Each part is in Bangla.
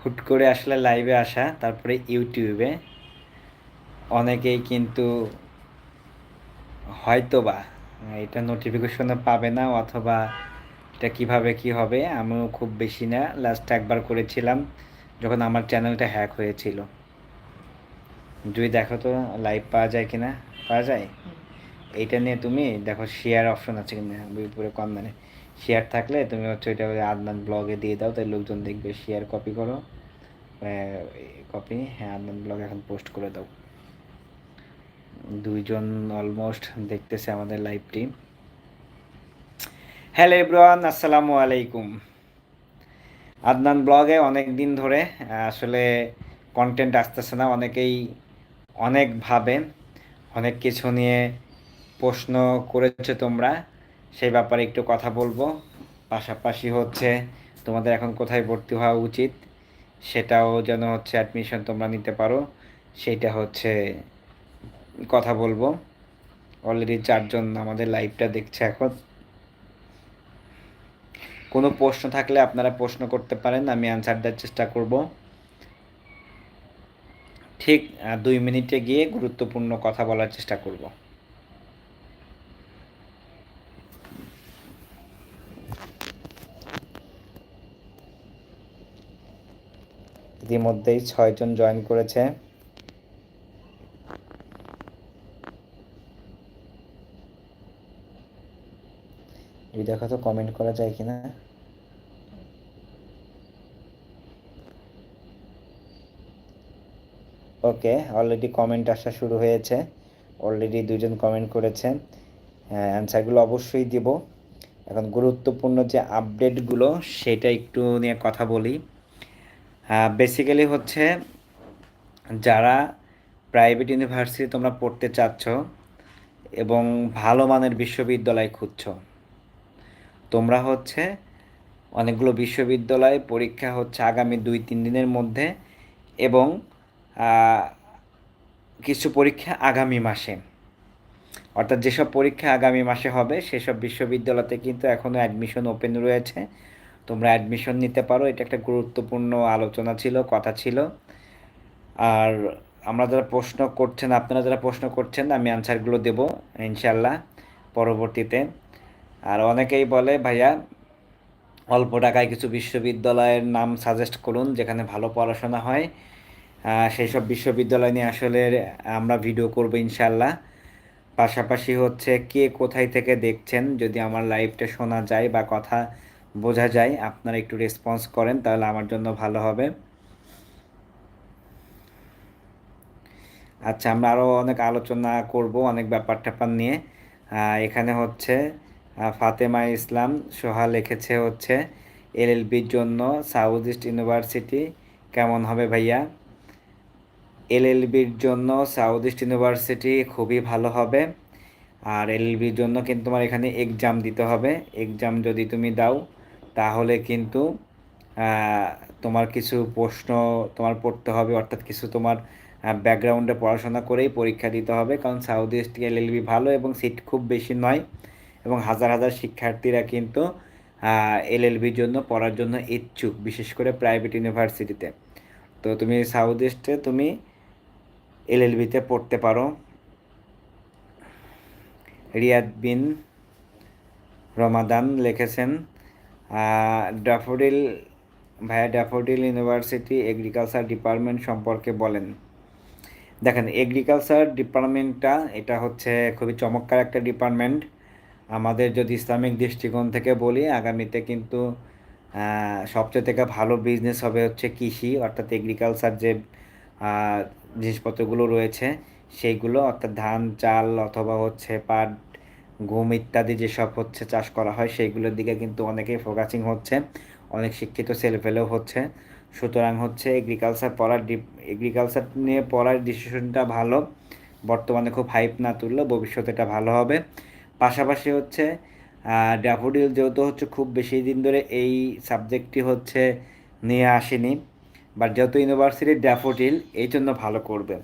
হুট করে আসলে লাইভে আসা তারপরে ইউটিউবে অনেকেই কিন্তু হয়তোবা এটা নোটিফিকেশনে পাবে না অথবা এটা কীভাবে কি হবে আমিও খুব বেশি না। লাস্ট একবার করেছিলাম যখন আমার চ্যানেলটা হ্যাক হয়েছিল। যদি দেখো তো লাইভ পাওয়া যায় কিনা পাওয়া যায়? এইটা নিয়ে তুমি দেখো শেয়ার অপশন আছে কিনা উপরে কম মানে। শেয়ার থাকলে তুমি হচ্ছে ওইটা ওই আদনান ব্লগে দিয়ে দাও তাই লোকজন দেখবে শেয়ার কপি করো। কপি হ্যাঁ আদনান ব্লগ এখন পোস্ট করে দাও। দুইজন অলমোস্ট দেখতেছে আমাদের লাইভটি হ্যালো এব্রান আসসালামু আলাইকুম। আদনান ব্লগে অনেক দিন ধরে, আসলে কন্টেন্ট আসতেছে না, অনেকেই অনেক ভাবে অনেক কিছু নিয়ে প্রশ্ন করেছ তোমরা। সেই ব্যাপারে একটু কথা বলব। পাশাপাশি হচ্ছে তোমাদের এখন কোথায় ভর্তি হওয়া উচিত সেটাও যেন হচ্ছে অ্যাডমিশন তোমরা নিতে পারো। সেইটা হচ্ছে কথা বলব। অলরেডি চারজন আমাদের লাইভটা দেখছে এখন। কোনো প্রশ্ন থাকলে আপনারা প্রশ্ন করতে পারেন, আমি অ্যান্সার দেওয়ার চেষ্টা করব। ঠিক দুই মিনিটে গিয়ে গুরুত্বপূর্ণ কথা বলার চেষ্টা করব। ইতিমধ্যেই ছয়জন জয়েন করেছে। যদি দেখো তো কমেন্ট করা যায় কিনা? ওকে অলরেডি কমেন্ট আসা শুরু হয়েছে। অলরেডি দুজন কমেন্ট করেছেন অ্যান্সারগুলো অবশ্যই দিব। এখন গুরুত্বপূর্ণ যে আপডেটগুলো সেটা একটু নিয়ে কথা বলি। বেসিক্যালি হচ্ছে যারা প্রাইভেট ইউনিভার্সিটি তোমরা পড়তে চাচ্ছ এবং ভালো মানের বিশ্ববিদ্যালয় খুঁজছ, তোমরা হচ্ছে অনেকগুলো বিশ্ববিদ্যালয় পরীক্ষা হচ্ছে আগামী দুই তিন দিনের মধ্যে এবং কিছু পরীক্ষা আগামী মাসে। অর্থাৎ যেসব পরীক্ষা আগামী মাসে হবে, সেসব বিশ্ববিদ্যালয়তে কিন্তু এখনও অ্যাডমিশন ওপেন রয়েছে। তোমরা অ্যাডমিশন নিতে পারো। এটা একটা গুরুত্বপূর্ণ আলোচনা ছিল, কথা ছিল। আর আমরা যারা প্রশ্ন করছেন, আপনারা যারা প্রশ্ন করছেন, আমি আনসারগুলো দেবো ইনশাল্লাহ পরবর্তীতে। আর অনেকেই বলে, ভাইয়া, অল্প টাকায় কিছু বিশ্ববিদ্যালয়ের নাম সাজেস্ট করুন, যেখানে ভালো পড়াশোনা হয়। সেই সব বিশ্ববিদ্যালয় নিয়ে আসলে আমরা ভিডিও করব ইনশাল্লাহ পাশাপাশি হচ্ছে, কে কোথায় থেকে দেখছেন? যদি আমার লাইভটা শোনা যায় বা কথা বোঝা যায়, আপনারা একটু রেসপন্স করেন, তাহলে আমার জন্য ভালো হবে। আচ্ছা আমরা আরও অনেক আলোচনা করব, অনেক ব্যাপার ট্যাপার নিয়ে এখানে হচ্ছে ফাতেমা ইসলাম, সোহা লিখেছে হচ্ছে এলএলবির জন্য সাউথ ইস্ট ইউনিভার্সিটি কেমন হবে ভাইয়া? এলএলবির জন্য সাউথ ইস্ট ইউনিভার্সিটি খুবই ভালো হবে। আর এলএলবির জন্য কিন্তু তোমার এখানে এক্সাম দিতে হবে। এক্সাম যদি তুমি দাও তাহলে কিন্তু তোমার কিছু প্রশ্ন তোমার পড়তে হবে, অর্থাৎ কিছু তোমার ব্যাকগ্রাউন্ডে পড়াশোনা করেই পরীক্ষা দিতে হবে। কারণ সাউথ ইস্ট এলএলবি ভালো এবং সিট খুব বেশি নয় এবং হাজার হাজার শিক্ষার্থীরা কিন্তু এলএলবির জন্য পড়ার জন্য ইচ্ছুক, বিশেষ করে প্রাইভেট ইউনিভার্সিটিতে তো। তুমি সাউথ ইস্টে তুমি এলএলবিতে পড়তে পারো। রিয়াদ বিন রমাদান লিখেছেন ড্যাফোডিল, ভাইয়া ড্যাফোডিল ইউনিভার্সিটি এগ্রিকালচার ডিপার্টমেন্ট সম্পর্কে বলেন। দেখেন এগ্রিকালচার ডিপার্টমেন্টটা এটা হচ্ছে খুবই চমৎকার একটা ডিপার্টমেন্ট আমাদের যদি ইসলামিক দৃষ্টিকোণ থেকে বলি, আগামীতে কিন্তু সবচেয়ে থেকে ভালো বিজনেস হবে হচ্ছে কৃষি, অর্থাৎ এগ্রিকালচার যে জিনিসপত্রগুলো রয়েছে, সেইগুলো, অর্থাৎ ধান, চাল অথবা হচ্ছে পাট গম ইত্যাদি যেসব হচ্ছে চাষ করা হয়, সেইগুলোর দিকে কিন্তু অনেকেই ফোকাসিং হচ্ছে। অনেক শিক্ষিত ছেলেপেলেও হচ্ছে। সুতরাং হচ্ছে এগ্রিকালচার পড়ার এগ্রিকালচার নিয়ে পড়ার ডিসিশনটা ভালো। বর্তমানে খুব হাইপ না তুললে ভবিষ্যতে এটা ভালো হবে। পাশাপাশি হচ্ছে ড্যাফোডিল যেহেতু হচ্ছে খুব বেশি দিন ধরে এই সাবজেক্টটি হচ্ছে নিয়ে আসেনি বাট যেহেতু ইউনিভার্সিটির ড্যাফোডিল এই জন্য ভালো করবে।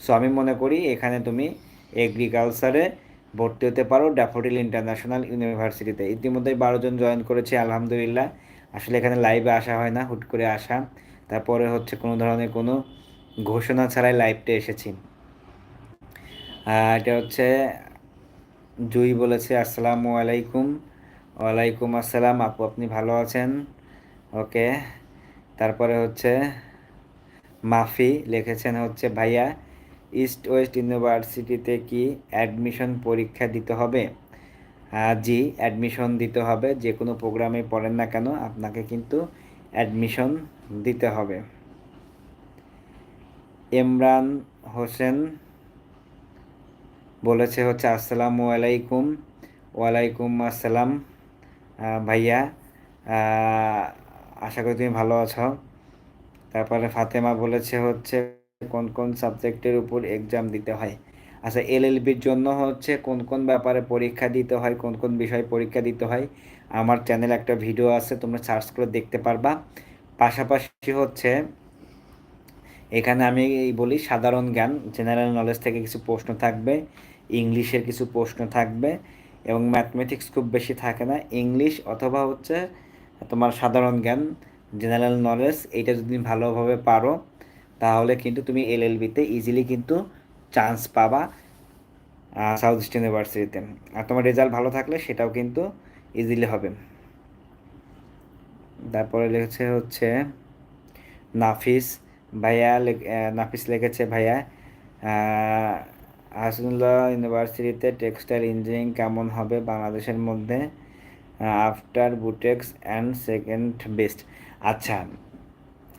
সো আমি মনে করি এখানে তুমি এগ্রিকালচারে ভর্তি হতে পারো ড্যাফোডিল ইন্টারন্যাশনাল ইউনিভার্সিটিতে। ইতিমধ্যে বারো জন জয়েন করেছে, আলহামদুলিল্লাহ। আসলে এখানে লাইভে আসা হয় না, হুট করে আসা। তারপরে হচ্ছে কোনো ধরনের কোনো ঘোষণা ছাড়াই লাইভটা এসেছি। এটা হচ্ছে, জুই বলেছে, আসসালামু আলাইকুম। ওয়ালাইকুম আসসালাম, আপু আপনি ভালো আছেন? ওকে। তারপরে হচ্ছে, মাফি লিখেছেন হচ্ছে, ভাইয়া ইস্ট ওয়েস্ট ইউনিভার্সিটিতে কি অ্যাডমিশন পরীক্ষা দিতে হবে? জি, অ্যাডমিশন দিতে হবে। যে কোনো প্রোগ্রামে পড়েন না কেন, আপনাকে কিন্তু অ্যাডমিশন দিতে হবে। ইমরান হোসেন বলেছে হচ্ছে, আসসালামু আলাইকুম। ওয়ালাইকুম আসসালাম। ভাইয়া আশা করি তুমি ভালো আছো। তারপরে ফাতেমা বলেছে হচ্ছে কোন কোন সাবজেক্টের উপর এক্সাম দিতে হয়। আচ্ছা এলএলবির জন্য হচ্ছে কোন কোন ব্যাপারে পরীক্ষা দিতে হয়, কোন কোন বিষয়ে পরীক্ষা দিতে হয়, আমার চ্যানেলে একটা ভিডিও আছে, তোমরা সার্চ করে দেখতে পারবা। পাশাপাশি হচ্ছে, এখানে আমি বলি সাধারণ জ্ঞান জেনারেল নলেজ থেকে কিছু প্রশ্ন থাকবে, ইংলিশের কিছু প্রশ্ন থাকবে এবং ম্যাথমেটিক্স খুব বেশি থাকে না। ইংলিশ অথবা হচ্ছে তোমার সাধারণ জ্ঞান জেনারেল নলেজ এটা যদি ভালোভাবে পারো তাহলে কিন্তু তুমি এলএলবিতে ইজিলি কিন্তু চান্স পাবা সাউথ ইস্ট ইউনিভার্সিটিতে আর তোমার রেজাল্ট ভালো থাকলে সেটাও কিন্তু ইজিলি হবে। তারপরে লিখেছে হচ্ছে নাফিস ভাইয়া নাফিস লিখেছে ভাইয়া হাসনুল্লাহ ইউনিভার্সিটিতে টেক্সটাইল ইঞ্জিনিয়ারিং কেমন হবে বাংলাদেশের মধ্যে after Butex and second best আচ্ছা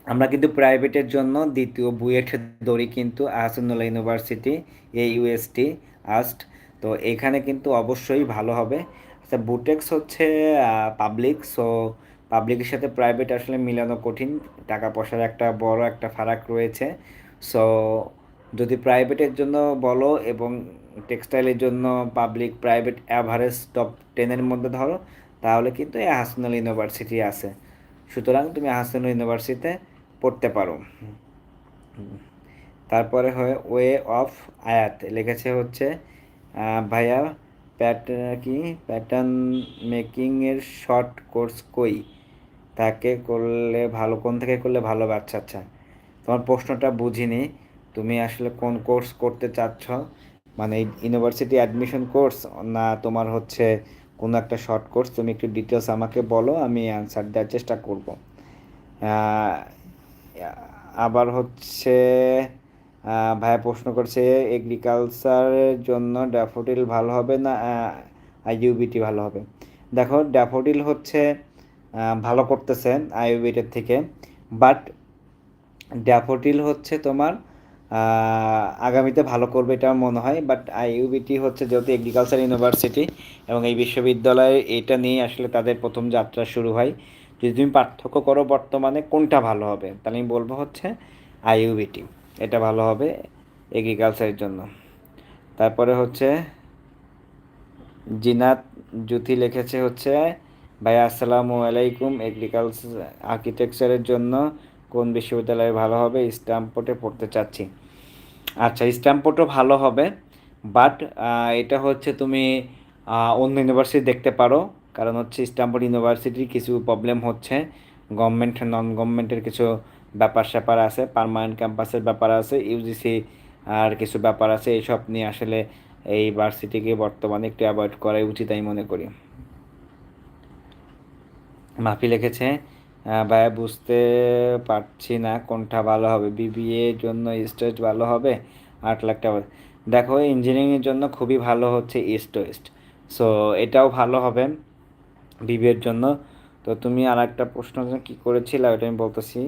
আমরা কিন্তু প্রাইভেটের জন্য দ্বিতীয় বুয়েট দড়ি কিন্তু Ahsanullah university A UST AUST. তো এখানে কিন্তু অবশ্যই ভালো হবে। আচ্ছা বুটেক্স হচ্ছে পাবলিক। সো, পাবলিকের সাথে প্রাইভেট আসলে মিলানো কঠিন। টাকা পয়সার একটা বড় একটা ফারাক রয়েছে। সো, যদি প্রাইভেটের জন্য বলো এবং টেক্সটাইলের জন্য পাবলিক, প্রাইভেট অ্যাভারেজ টপ টেনের মধ্যে ধরো, তাহলে কিন্তু এই হাসনাল ইউনিভার্সিটি আছে। সুতরাং তুমি হাসনাল ইউনিভার্সিটিতে পড়তে পারো। তারপরে হয় ওয়ে অফ আয়াত, লিখেছে হচ্ছে ভাইয়া প্যাট কি? প্যাটার্ন মেকিংয়ের শর্ট কোর্স কই? তাকে করলে ভালো, কোন থেকে করলে ভালো? আচ্ছা আচ্ছা তোমার প্রশ্নটা বুঝিনি। তুমি আসলে কোন কোর্স করতে চাচ্ছ? মানে ইউনিভার্সিটি অ্যাডমিশন কোর্স না তোমার হচ্ছে কোনো একটা শর্ট কোর্স? তুমি একটু ডিটেলস আমাকে বলো, আমি অ্যান্সার দেওয়ার চেষ্টা করব। আবার হচ্ছে ভাইয়া প্রশ্ন করছে এগ্রিকালচারের জন্য ড্যাফোডিল ভালো হবে না আইইউবিটি ভালো হবে? দেখো ড্যাফোডিল হচ্ছে ভালো করতেছে আইইউবিটির থেকে বাট ড্যাফোডিল হচ্ছে তোমার আগামীতে ভালো করবে এটা মনে হয় বাট আইইউবিটি হচ্ছে যেহেতু এগ্রিকালচার ইউনিভার্সিটি এবং এই বিশ্ববিদ্যালয়ে এটা নিয়ে আসলে তাদের প্রথম যাত্রা শুরু হয়। যদি তুমি পার্থক্য করো বর্তমানে, কোনটা ভালো হবে? তাহলে আমি বলব হচ্ছে আইইউবিটি এটা ভালো হবে এগ্রিকালচারের জন্য। তারপরে হচ্ছে জিনাত জ্যোতি লিখেছে হচ্ছে, ভাই, আসসালামু আলাইকুম। এগ্রিকালচার আর্কিটেকচারের জন্য কোন বিশ্ববিদ্যালয়ে ভালো হবে? স্ট্যাম্পোর্টে পড়তে চাচ্ছি। আচ্ছা স্ট্যাম্পোর্টও ভালো হবে বাট এটা হচ্ছে তুমি অন্য ইউনিভার্সিটি দেখতে পারো। কারণ হচ্ছে স্ট্যাম্পোর্ট ইউনিভার্সিটির কিছু প্রবলেম হচ্ছে। গভর্নমেন্ট নন গভর্নমেন্টের কিছু ব্যাপার স্যাপার আছে পারমানেন্ট ক্যাম্পাসের ব্যাপার আছে ইউজিসি আর কিছু ব্যাপার আছে এইসব নিয়ে আসলে এই ভার্সিটিকে বর্তমানে একটু অ্যাভয়েড করাই উচিত আমি মনে করি। মাফি লিখেছে ভাইয়া বুঝতে পারছি না কোনটা ভালো হবে। বিবিএ জন্য স্টেজ ভালো হবে? আট লাখ টাকা দেখো ইঞ্জিনিয়ারিংয়ের জন্য খুবই ভালো হচ্ছে ইস্ট ওয়েস্ট সো এটাও ভালো হবে। বিবিএর জন্য। তো তুমি আর একটা প্রশ্ন কী করেছিলে ওটা আমি বলতেছি।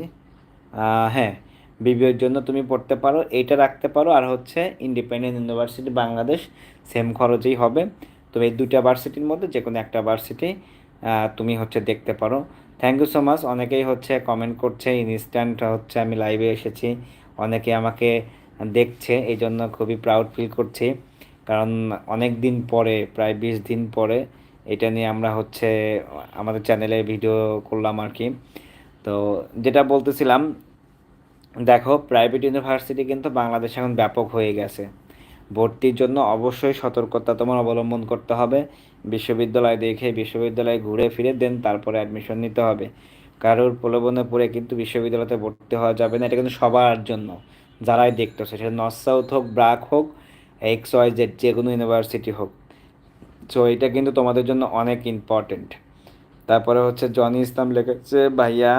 হ্যাঁ বিবিএর জন্য তুমি পড়তে পারো, এইটা রাখতে পারো। আর হচ্ছে ইন্ডিপেন্ডেন্ট ইউনিভার্সিটি বাংলাদেশ সেম খরচেই হবে। তো এই দুটা ভার্সিটির মধ্যে যে কোনো একটা ভার্সিটি তুমি হচ্ছে দেখতে পারো। থ্যাংক ইউ সো মাচ অনেকেই হচ্ছে কমেন্ট করছে ইনস্ট্যান্ট হচ্ছে আমি লাইভে এসেছি। অনেকে আমাকে দেখছে এই জন্য খুবই প্রাউড ফিল করছি। কারণ অনেক দিন পরে, প্রায় বিশ দিন পরে এটা নিয়ে আমরা হচ্ছে, আমাদের চ্যানেলে ভিডিও করলাম আর কি তো যেটা বলতেছিলাম, দেখো প্রাইভেট ইউনিভার্সিটি কিন্তু বাংলাদেশ এখন ব্যাপক হয়ে গেছে। ভর্তির জন্য অবশ্যই সতর্কতা তোমার অবলম্বন করতে হবে। বিশ্ববিদ্যালয় দেখে বিশ্ববিদ্যালয়ে ঘুরে ফিরে দেন, তারপরে অ্যাডমিশন নিতে হবে। কারোর প্রলোভনে পড়ে কিন্তু বিশ্ববিদ্যালয়তে ভর্তি হওয়া যাবে না, এটা কিন্তু সবার জন্য। যারাই দেখতেছে, সেটা নর্থ সাউথ হোক ব্রাক হোক এক্স ওয়াই জেড যে কোনো ইউনিভার্সিটি হোক। সো এটা কিন্তু তোমাদের জন্য অনেক ইম্পর্টেন্ট তারপরে হচ্ছে জনি ইসলাম লিখেছে, ভাইয়া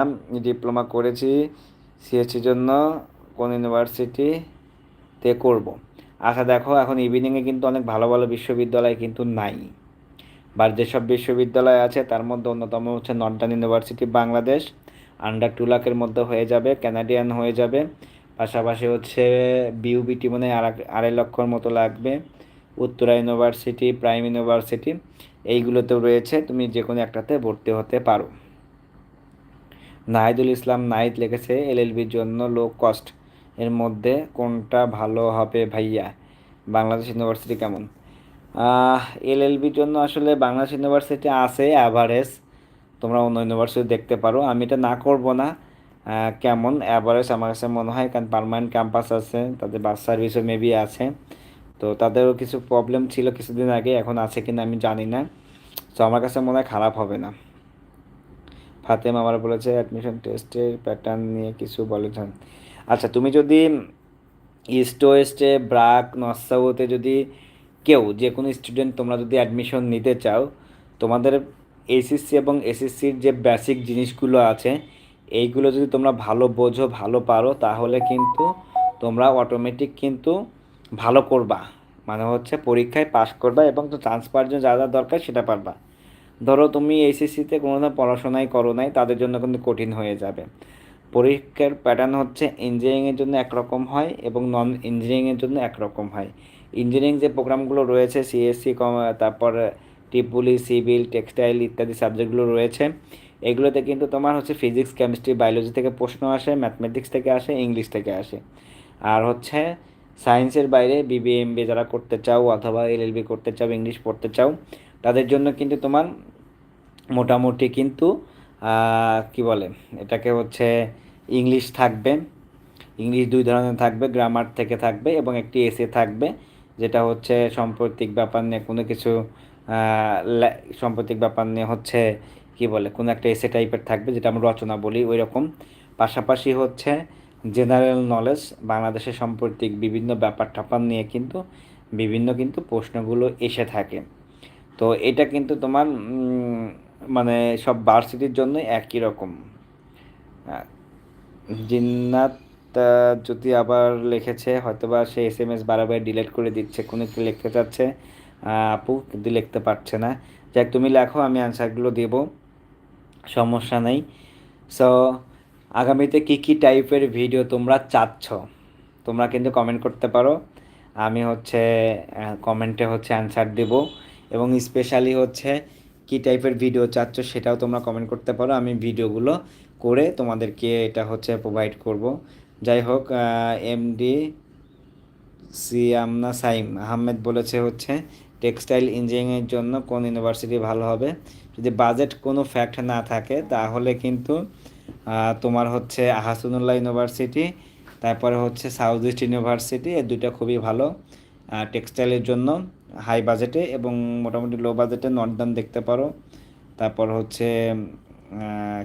ডিপ্লোমা করেছি সিএসসির জন্য কোন ইউনিভার্সিটিতে করব। আচ্ছা দেখো, এখন ইভিনিংয়ে কিন্তু অনেক ভালো ভালো বিশ্ববিদ্যালয় কিন্তু নাই। বা যেসব বিশ্ববিদ্যালয় আছে, তার মধ্যে অন্যতম হচ্ছে northern university Bangladesh under two লাখের মধ্যে হয়ে যাবে ক্যানাডিয়ান হয়ে যাবে। পাশাপাশি হচ্ছে বিউবিটি মানে আড়াই লক্ষর মতো লাগবে। উত্তরা ইউনিভার্সিটি প্রাইম ইউনিভার্সিটি এইগুলোতেও রয়েছে। তুমি যে কোনো একটাতে ভর্তি হতে পারো। নাহিদুল ইসলাম, নাহিদ লিখেছে এলএলবির জন্য লো কস্ট এর মধ্যে কোনটা ভালো হবে ভাইয়া? বাংলাদেশ ইউনিভার্সিটি কেমন? এলএলবির জন্য আসলে বাংলাদেশ ইউনিভার্সিটি আছে অ্যাভারেজ তোমরা অন্য ইউনিভার্সিটি দেখতে পারো। আমি এটা না করব না। কেমন? অ্যাভারেজ আমার কাছে মনে হয়, কারণ পারমানেন্ট ক্যাম্পাস আছে, তাদের বাস সার্ভিসও মেবি আছে। তো তাদেরও কিছু প্রবলেম ছিল কিছুদিন আগে, এখন আছে কিনা আমি জানি না। তো আমার কাছে মনে হয় খারাপ হবে না। ফাতেম আমার বলেছে অ্যাডমিশন টেস্টের প্যাটার্ন নিয়ে কিছু বলেছেন আচ্ছা তুমি যদি ইস্ট ওয়েস্টে ব্রাক নর্থ সাউথে যদি কেউ, যে কোনো স্টুডেন্ট তোমরা যদি অ্যাডমিশন নিতে চাও, তোমাদের এসএসসি এবং এসএসসির যে বেসিক জিনিসগুলো আছে, এইগুলো যদি তোমরা ভালো বোঝো, ভালো পারো, তাহলে কিন্তু তোমরা অটোমেটিক কিন্তু ভালো করবা। মানে হচ্ছে পরীক্ষায় পাশ করবা এবং তো চান্স পাওয়ার জন্য যা যা দরকার সেটা পারবা। ধরো তুমি এইচএসসিতে কোনো পড়াশোনাই করো নাই, তাদের জন্য কিন্তু কঠিন হয়ে যাবে। পরীক্ষার প্যাটার্ন হচ্ছে ইঞ্জিনিয়ারিংয়ের জন্য একরকম হয় এবং নন ইঞ্জিনিয়ারিংয়ের জন্য একরকম হয়। ইঞ্জিনিয়ারিং যে প্রোগ্রামগুলো রয়েছে সিএসসি কম তারপর টিপুলি সিভিল টেক্সটাইল ইত্যাদি সাবজেক্টগুলো রয়েছে, এগুলোতে কিন্তু তোমার হচ্ছে ফিজিক্স কেমিস্ট্রি বায়োলজি থেকে প্রশ্ন আসে ম্যাথমেটিক্স থেকে আসে ইংলিশ থেকে আসে। আর হচ্ছে সায়েন্সের বাইরে বিবিএমবি যারা করতে চাও অথবা এলএলবি করতে চাও ইংলিশ পড়তে চাও, তাদের জন্য কিন্তু তোমার মোটামুটি কিন্তু কি বলে, এটাকে হচ্ছে ইংলিশ থাকবে। ইংলিশ দুই ধরনের থাকবে গ্রামার থেকে থাকবে এবং একটি এসে থাকবে, যেটা হচ্ছে সাম্প্রতিক ব্যাপার নিয়ে কোনো কিছু সাম্প্রতিক ব্যাপার নিয়ে হচ্ছে, কি বলে, কোনো একটা এসে টাইপের থাকবে, যেটা আমরা রচনা বলি ওই রকম পাশাপাশি হচ্ছে জেনারেল নলেজ, বাংলাদেশের সাম্প্রতিক বিভিন্ন ব্যাপার ট্যাপার নিয়ে কিন্তু, বিভিন্ন কিন্তু প্রশ্নগুলো এসে থাকে। তো এটা কিন্তু তোমার মানে সব ভার্সিটির জন্য একই রকম। জিন্নাত যদি আবার লিখেছে, হয়তোবা সে এস এম এস বারবার ডিলিট করে দিচ্ছে, কোনো একটু লিখতে চাচ্ছে। আপু কিন্তু লিখতে পারছে না। যাক, তুমি লেখো, আমি অ্যান্সারগুলো দেব। সমস্যা নেই। সো আগামীতে কী কী টাইপের ভিডিও তোমরা চাচ্ছ? তোমরা কিন্তু কমেন্ট করতে পারো। আমি হচ্ছে কমেন্টে হচ্ছে অ্যান্সার দেব এবং স্পেশালি হচ্ছে কী টাইপের ভিডিও চাচ্ছ সেটাও তোমরা কমেন্ট করতে পারো। আমি ভিডিওগুলো করে তোমাদেরকে এটা হচ্ছে প্রোভাইড করব। যাই হোক এমডি সিয়ামনা সাইম আহমেদ বলেছে হচ্ছে টেক্সটাইল ইঞ্জিনিয়ারিংয়ের জন্য কোন ইউনিভার্সিটি ভালো হবে? যদি বাজেট কোনো ফ্যাক্ট না থাকে, তাহলে কিন্তু তোমার হচ্ছে আহাসুনুল্লাহ ইউনিভার্সিটি, তারপরে হচ্ছে সাউথ ইস্ট ইউনিভার্সিটি এই দুইটা খুবই ভালো টেক্সটাইলের জন্য হাই বাজেটে এবং মোটামুটি লো বাজেটে নর্দার্ন দেখতে পারো। তারপর হচ্ছে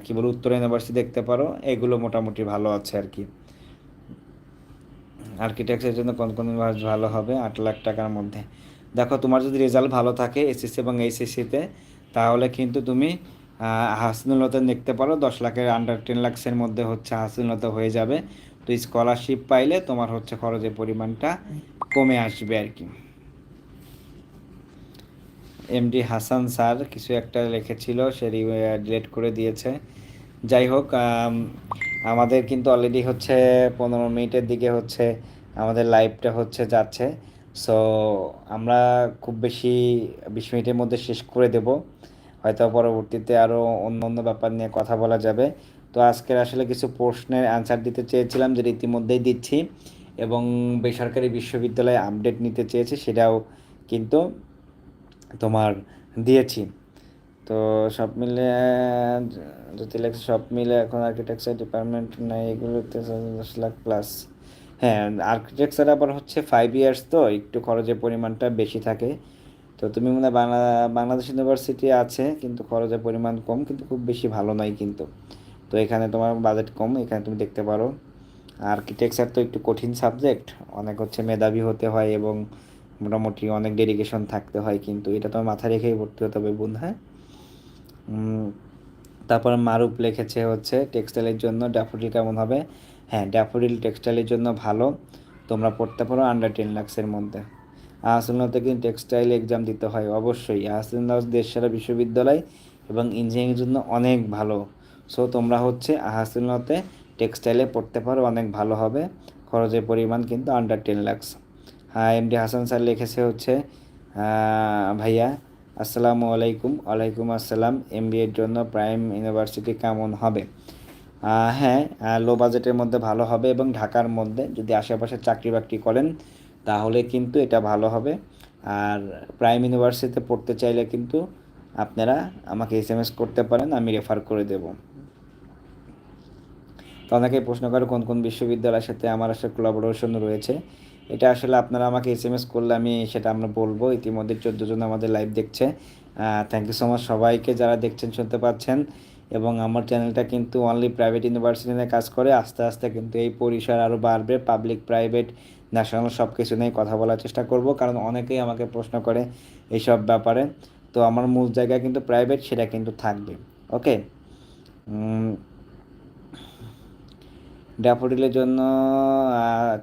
কী বলো, উত্তর ইউনিভার্সিটি দেখতে পারো, এগুলো মোটামুটি ভালো আছে আর কি। আর্কিটেকচারের জন্য কোন কোন ভালো হবে, আট লাখ টাকার মধ্যে। দেখো, তোমার যদি রেজাল্ট ভালো থাকে এসএসসি এবং এইচএসসিতে তাহলে কিন্তু তুমি হাসনুলতা দেখতে পারো, দশ লাখের আন্ডার টেন লাখসের মধ্যে হচ্ছে হাসনুলতা হয়ে যাবে। তো স্কলারশিপ পাইলে তোমার হচ্ছে খরচের পরিমাণটা কমে আসবে আর কি। এমডি হাসান স্যার কিছু একটা লিখেছিল, সে ডিলেট করে দিয়েছে। যাই হোক আমাদের কিন্তু অলরেডি হচ্ছে পনেরো মিনিটের দিকে হচ্ছে আমাদের লাইভটা হচ্ছে যাচ্ছে। সো আমরা খুব বেশি বিশ মিনিটের মধ্যে শেষ করে দেব। হয়তো পরবর্তীতে আরও অন্য অন্য ব্যাপার নিয়ে কথা বলা যাবে। তো আজকের আসলে কিছু প্রশ্নের অ্যান্সার দিতে চেয়েছিলাম যেটা ইতিমধ্যেই দিচ্ছি এবং বেসরকারি বিশ্ববিদ্যালয়ে আপডেট নিতে চেয়েছি সেটাও কিন্তু তোমার দিয়েছি। তো সব মিলে, যদি লেখছে সব মিলে এখন আর্কিটেকচার ডিপার্টমেন্ট নাই, এগুলোতে দশ লাখ প্লাস হ্যাঁ আর্কিটেকচার আবার হচ্ছে ফাইভ ইয়ার্স তো, একটু খরচের পরিমাণটা বেশি থাকে। তো তুমি মনে বাংলা, বাংলাদেশ ইউনিভার্সিটি আছে, কিন্তু খরচের পরিমাণ কম, কিন্তু খুব বেশি ভালো নয় কিন্তু। তো এখানে তোমার বাজেট কম, এখানে তুমি দেখতে পারো। আর্কিটেকচার তো একটু কঠিন সাবজেক্ট অনেক হচ্ছে মেধাবী হতে হয় এবং মোটামুটি অনেক ডেডিকেশন থাকতে হয় কিন্তু, এটা তোমার মাথায় রেখেই ভর্তি হতে হবে বোন হ্যাঁ। তারপর মারুপ লিখেছে হচ্ছে টেক্সটাইলের জন্য ড্যাফোডিল কেমন হবে? হ্যাঁ ড্যাফোডিল টেক্সটাইলের জন্য ভালো। তোমরা পড়তে পারো আন্ডার টেন লাক্সের মধ্যে। আহসানুল্লাহতে কিন্তু টেক্সটাইল এক্সাম দিতে হয়, অবশ্যই। আহসানুল্লাহ দেশ সেরা বিশ্ববিদ্যালয় এবং ইঞ্জিনিয়ারিংয়ের জন্য অনেক ভালো। সো, তোমরা হচ্ছে আহসানুল্লাহতে টেক্সটাইলে পড়তে পারো, অনেক ভালো হবে। খরচের পরিমাণ কিন্তু আন্ডার টেন লাক্স হ্যাঁ এম ডি হাসান স্যার লিখেছে হচ্ছে ভাইয়া, আসসালামু আলাইকুম। ওয়ালাইকুম আসসালাম। এম বি এর জন্য প্রাইম ইউনিভার্সিটি কেমন হবে? হ্যাঁ লো বাজেটের মধ্যে ভালো হবে এবং ঢাকার মধ্যে যদি আশেপাশে চাকরি বাকরি করেন তাহলে কিন্তু এটা ভালো হবে। আর প্রাইম ইউনিভার্সিটিতে পড়তে চাইলে কিন্তু আপনারা আমাকে এস এম এস করতে পারেন, আমি রেফার করে দেব। তো অনেকেই প্রশ্ন করে, কোন কোন বিশ্ববিদ্যালয়ের সাথে আমার আসলে কোলাবোরেশন রয়েছে? এটা আসলে আপনারা আমাকে এস এম এস করলে আমি সেটা আমরা বলব। ইতিমধ্যে চোদ্দ জন আমাদের লাইভ দেখছে। থ্যাংক ইউ সো মাচ সবাইকে যারা দেখছেন, শুনতে পাচ্ছেন। এবং আমার চ্যানেলটা কিন্তু অনলি প্রাইভেট ইউনিভার্সিটি নিয়ে কাজ করে। আস্তে আস্তে কিন্তু এই পরিসর আরও বাড়বে। পাবলিক প্রাইভেট ন্যাশনাল সব কিছু নিয়ে কথা বলার চেষ্টা করব, কারণ অনেকেই আমাকে প্রশ্ন করে এইসব ব্যাপারে। তো আমার মূল জায়গা কিন্তু প্রাইভেট সেটা কিন্তু থাকবে। ওকে? ড্যাফোডিলের জন্য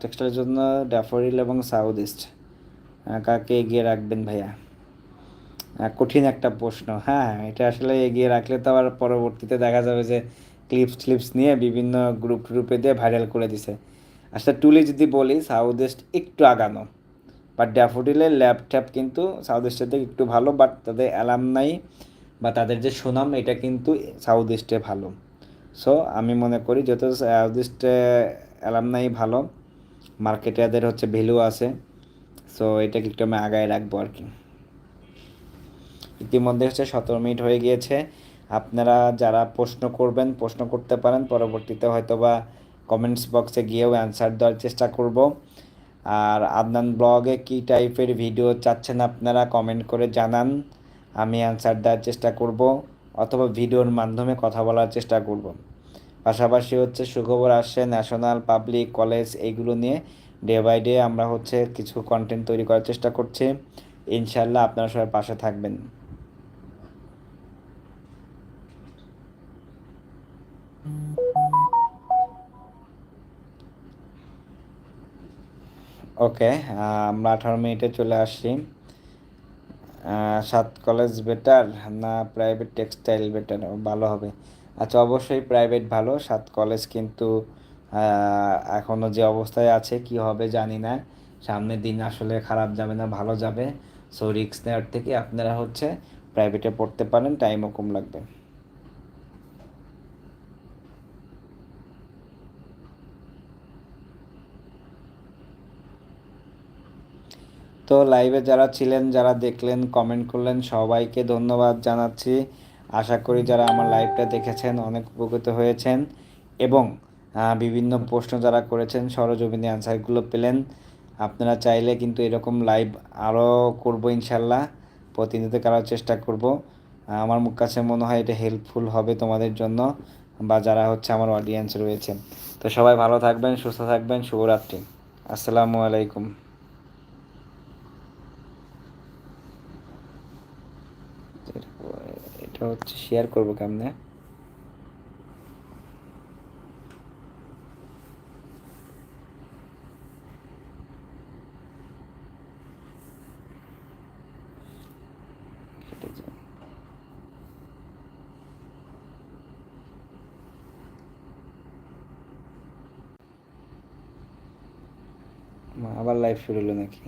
টেক্সটাইলের জন্য ড্যাফোডিল এবং সাউথ ইস্ট কাকে এগিয়ে রাখবেন ভাইয়া? কঠিন একটা প্রশ্ন। হ্যাঁ এটা আসলে এগিয়ে রাখলে তো আবার পরবর্তীতে দেখা যাবে যে ক্লিপস ক্লিপস নিয়ে বিভিন্ন গ্রুপ ট্রুপে দিয়ে ভাইরাল করে দিছে। আসলে টুলি যদি বলি সাউথ ইস্ট একটু আগানো। বাট ড্যাফোডিলের ল্যাপটপ কিন্তু সাউথ ইস্টের থেকে একটু ভালো বাট তাদের অ্যালাম নাই, বা তাদের যে সুনাম, এটা কিন্তু সাউথ ইস্টে ভালো। সো আমি মনে করি যত সাউথ ইস্টে অ্যালাম নাই, ভালো। মার্কেটে এদের হচ্ছে ভ্যালু আছে। সো এটাকে একটু আমি আগায় রাখব আর কি। ইতিমধ্যে হচ্ছে সতেরো মিনিট হয়ে গিয়েছে। আপনারা যারা প্রশ্ন করবেন, প্রশ্ন করতে পারেন, পরবর্তীতে হয়তো বা কমেন্টস বক্সে গিয়েও অ্যান্সার দেওয়ার চেষ্টা করব। আর আদনান ব্লগে কী টাইপের ভিডিও চাচ্ছেন আপনারা কমেন্ট করে জানান। আমি অ্যান্সার দেওয়ার চেষ্টা করব অথবা ভিডিওর মাধ্যমে কথা বলার চেষ্টা করব। পাশাপাশি হচ্ছে সুখবর আসছে, ন্যাশনাল, পাবলিক, কলেজ এইগুলো নিয়ে। ডে বাই ডে আমরা হচ্ছে কিছু কন্টেন্ট তৈরি করার চেষ্টা করছি। ইনশাল্লাহ আপনারা সবাই পাশে থাকবেন। ওকে আমরা আঠারো মিনিটে চলে আহ, সাত কলেজ বেটার না প্রাইভেট টেক্সটাইল বেটার ভালো হবে। আচ্ছা অবশ্যই প্রাইভেট ভালো। সাত কলেজ কিন্তু এখনও যে অবস্থায় আছে কি হবে জানি না। সামনের দিন আসলে খারাপ যাবে না ভালো যাবে। সো রিস্ক নেওয়ার থেকে আপনারা হচ্ছে প্রাইভেটে পড়তে পারেন টাইমও কম লাগবে। তো লাইভে যারা ছিলেন, যারা দেখলেন কমেন্ট করলেন, সবাইকে ধন্যবাদ জানাচ্ছি। আশা করি যারা আমার লাইভটা দেখেছেন, অনেক উপকৃত হয়েছেন। এবং বিভিন্ন প্রশ্ন যারা করেছেন, সরজমিনে অ্যান্সারগুলো পেলেন। আপনারা চাইলে কিন্তু এরকম লাইভ আরও করব ইনশাল্লাহ। প্রতিনিধিত্ব করার চেষ্টা করব। আমার মুখ কাছে মনে হয় এটা হেল্পফুল হবে তোমাদের জন্য বা যারা হচ্ছে আমার অডিয়েন্স রয়েছে তো সবাই ভালো থাকবেন, সুস্থ থাকবেন, শুভরাত্রি। আসসালামু আলাইকুম। এটা হচ্ছে শেয়ার করব কেমনে? আবার লাইভ শুরু হলো নাকি?